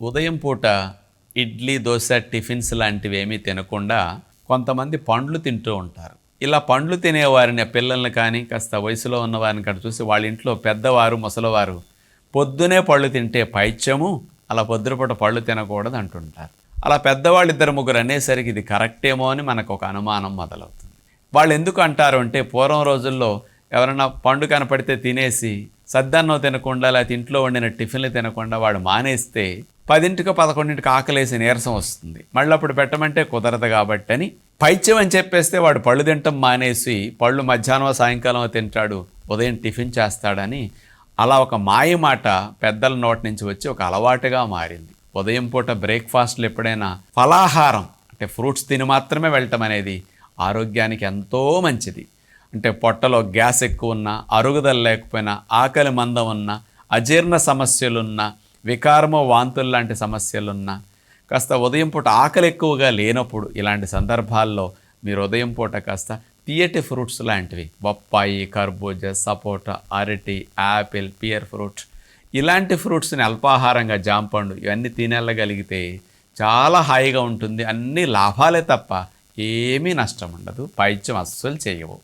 ఉదయం పూట ఇడ్లీ దోశ టిఫిన్స్ లాంటివి ఏమీ తినకుండా కొంతమంది పండ్లు తింటూ ఉంటారు. ఇలా పండ్లు తినేవారిని పిల్లల్ని కానీ కాస్త వయసులో ఉన్నవారిని కానీ చూసి వాళ్ళ ఇంట్లో పెద్దవారు ముసలివారు పొద్దునే పళ్ళు తింటే పైత్యము అలా పొద్దునపూట పళ్ళు తినకూడదు అంటుంటారు. అలా పెద్దవాళ్ళు ఇద్దరు ముగ్గురు అనేసరికి ఇది కరెక్టేమో అని మనకు ఒక అనుమానం మొదలవుతుంది. వాళ్ళు ఎందుకు అంటారు అంటే పూర్వం రోజుల్లో ఎవరైనా పండు కనపడితే తినేసి సద్దన్నం తినకుండా లేకపోతే ఇంట్లో వండిన టిఫిన్లు తినకుండా వాడు మానేస్తే పదింటికి పదకొండింటికి ఆకలేసి నీరసం వస్తుంది. మళ్ళీ అప్పుడు పెట్టమంటే కుదరదు కాబట్టి అని పైత్యం అని చెప్పేస్తే వాడు పళ్ళు తినటం మానేసి పళ్ళు మధ్యాహ్నం సాయంకాలం తింటాడు ఉదయం టిఫిన్ చేస్తాడని అలా ఒక మాయ మాట పెద్దల నోటి నుంచి వచ్చి ఒక అలవాటుగా మారింది. ఉదయం పూట బ్రేక్ఫాస్ట్లు ఎప్పుడైనా ఫలాహారం అంటే ఫ్రూట్స్ తిని మాత్రమే వెళ్ళటం అనేది ఆరోగ్యానికి ఎంతో మంచిది. అంటే పొట్టలో గ్యాస్ ఎక్కువ ఉన్నా అరుగుదల లేకపోయినా ఆకలి మందం ఉన్నా అజీర్ణ సమస్యలున్నా వికారమో వాంతులు లాంటి సమస్యలున్నా కాస్త ఉదయం పూట ఆకలి ఎక్కువగా లేనప్పుడు ఇలాంటి సందర్భాల్లో మీరు ఉదయం పూట కాస్త తీయటి ఫ్రూట్స్ లాంటివి బొప్పాయి కర్బూజా సపోటా అరటి యాపిల్ పియర్ ఫ్రూట్ ఇలాంటి ఫ్రూట్స్ని అల్పాహారంగా జాంపండు ఇవన్నీ తినెళ్ళగలిగితే చాలా హాయిగా ఉంటుంది. అన్ని లాభాలే తప్ప ఏమీ నష్టం ఉండదు. పైత్యం అస్సలు చేయవు.